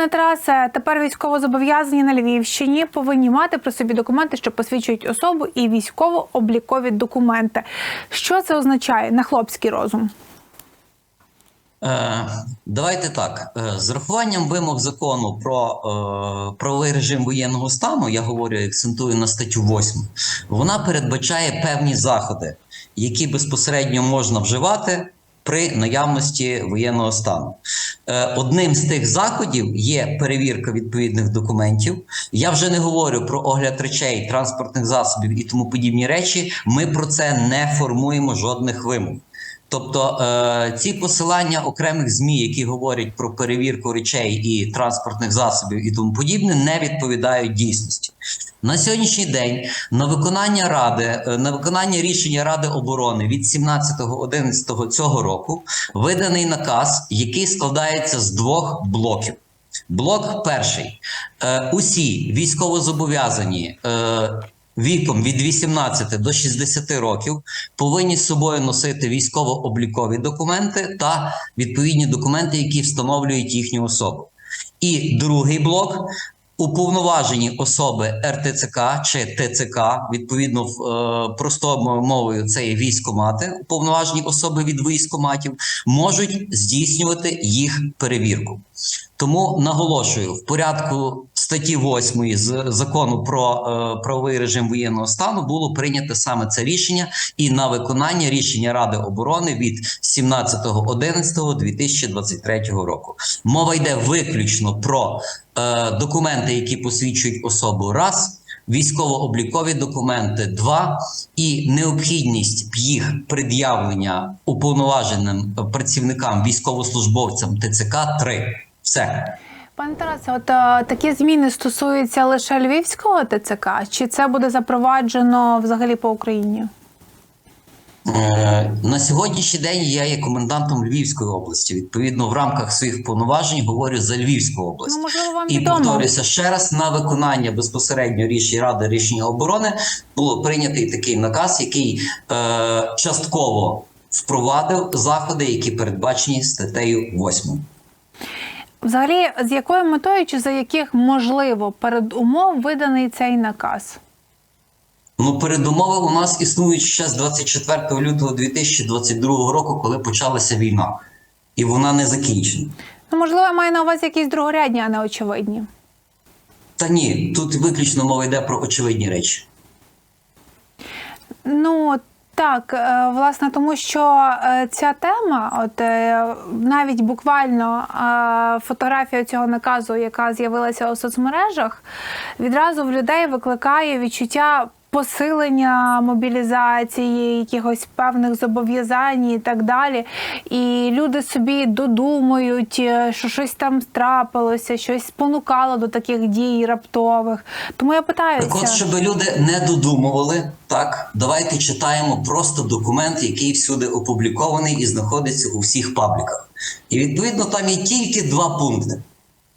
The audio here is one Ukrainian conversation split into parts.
Пане Тарасе, тепер військовозобов'язані на Львівщині повинні мати при собі документи, що посвідчують особу, і військово-облікові документи. Що це означає на хлопський розум? Е, Давайте так. Е, З рахуванням вимог закону про е, правовий режим воєнного стану, я говорю, акцентую на статтю 8, вона передбачає певні заходи, які безпосередньо можна вживати при наявності воєнного стану. Е, Одним з тих заходів є перевірка відповідних документів. Я вже не говорю про огляд речей, транспортних засобів і тому подібні речі. Ми про це не формуємо жодних вимог. Тобто е, ці посилання окремих змі, які говорять про перевірку речей і транспортних засобів і тому подібне, не відповідають дійсності. На сьогоднішній день на виконання ради, е, на виконання рішення Ради оборони від 17.11 цього року виданий наказ, який складається з двох блоків. Блок перший: е, усі військовозобов'язані. Віком від 18 до 60 років повинні з собою носити військово-облікові документи та відповідні документи, які встановлюють їхню особу. І другий блок уповноважені особи РТЦК чи ТЦК, відповідно е, простою мовою, це є військомати, уповноважені особи від військоматів, можуть здійснювати їх перевірку. Тому наголошую в порядку статті 8 з закону про е, правовий режим воєнного стану було прийнято саме це рішення і на виконання рішення Ради оборони від 17.11.2023 року. Мова йде виключно про е, документи, які посвідчують особу раз. Військово-облікові документи два і необхідність їх пред'явлення уповноваженим працівникам військовослужбовцям ТЦК три. Все. Пане Тарасе, от е, такі зміни стосуються лише львівського ТЦК, чи це буде запроваджено взагалі по Україні? Е, На сьогоднішній день я є комендантом Львівської області. Відповідно, в рамках своїх повноважень говорю за Львівську область. Ну, можливо, вам І відомо. повторюся ще раз на виконання безпосередньо рішень Ради рішення оборони було прийнятий такий наказ, який е, частково впровадив заходи, які передбачені статтею 8. Взагалі, з якою метою чи за яких можливо передумов виданий цей наказ? Ну, передумови у нас існують ще з 24 лютого 2022 року, коли почалася війна, і вона не закінчена. Ну, можливо, я маю на увазі якісь другорядні, а не очевидні. Та ні, тут виключно мова йде про очевидні речі. Ну так, е, власне, тому що е, ця тема, от е, навіть буквально фотографія цього наказу, яка з'явилася у соцмережах, відразу в людей викликає відчуття. Посилення мобілізації, якихось певних зобов'язань і так далі. І люди собі додумують, е, що щось там трапилося, щось спонукало до таких дій раптових. Тому я питаюся. Так от, щоб люди не додумували, так давайте читаємо просто документ, який всюди опублікований і знаходиться у всіх пабліках. І відповідно там є тільки два пункти,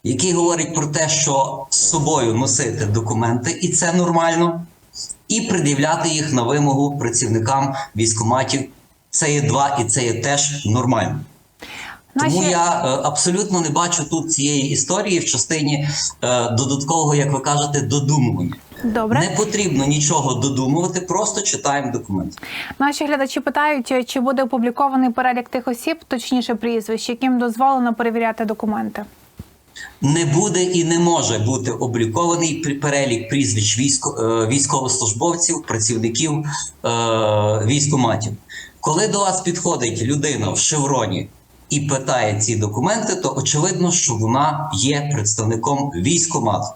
які говорять про те, що з собою носити документи, і це нормально, і пред'являти їх на вимогу працівникам військоматів. Це є два, і це є теж нормально. Тому я е, абсолютно не бачу тут цієї історії в частині е, додаткового, як ви кажете, додумування. Добре. Не потрібно нічого додумувати, просто читаємо документ. Наші глядачі питають, чи буде опублікований перелік тих осіб, точніше прізвищ, яким дозволено перевіряти документи. Не буде і не може бути облікований перелік прізвищ військо, е, військовослужбовців, працівників е, військоматів. Коли до вас підходить людина в шевроні і питає ці документи, то очевидно, що вона є представником військомату.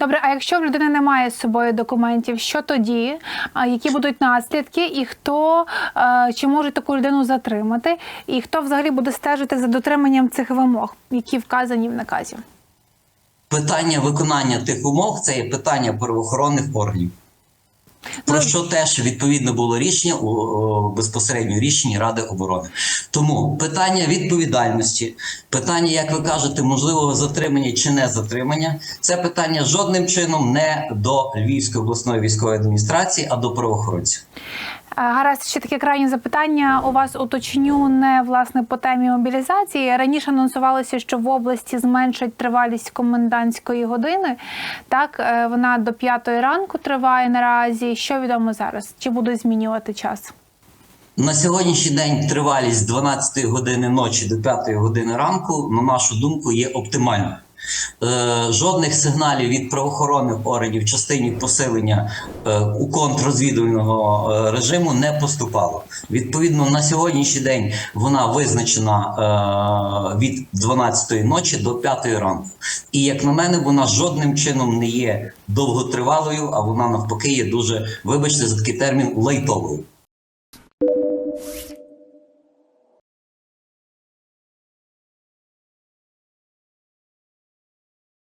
Добре, а якщо в людини немає з собою документів, що тоді? Які будуть наслідки, і хто е, чи може таку людину затримати, і хто взагалі буде стежити за дотриманням цих вимог, які вказані в наказі? Питання виконання тих умов це є питання правоохоронних органів. Про Ну, що теж відповідно було рішення у безпосередньо рішенні Ради оборони. Тому питання відповідальності, питання, як ви кажете, можливого затримання чи не затримання, це питання жодним чином не до Львівської обласної військової адміністрації, а до правоохоронців. Гаразд, ще таке крайнє запитання. У вас уточню не власне по темі мобілізації. Раніше анонсувалося, що в області зменшать тривалість комендантської години. Так, е, вона до п'ятої ранку триває наразі. Що відомо зараз? Чи будуть змінювати час? На сьогоднішній день тривалість з 12 години ночі до 5 години ранку, на нашу думку, є оптимальною. Е, жодних сигналів від правоохоронних органів в частині посилення е, у контррозвідувального е, режиму не поступало. Відповідно, на сьогоднішній день вона визначена від 12 ночі до 5 ранку. І як на мене, вона жодним чином не є довготривалою, а вона навпаки є дуже, вибачте за такий термін, лайтовою.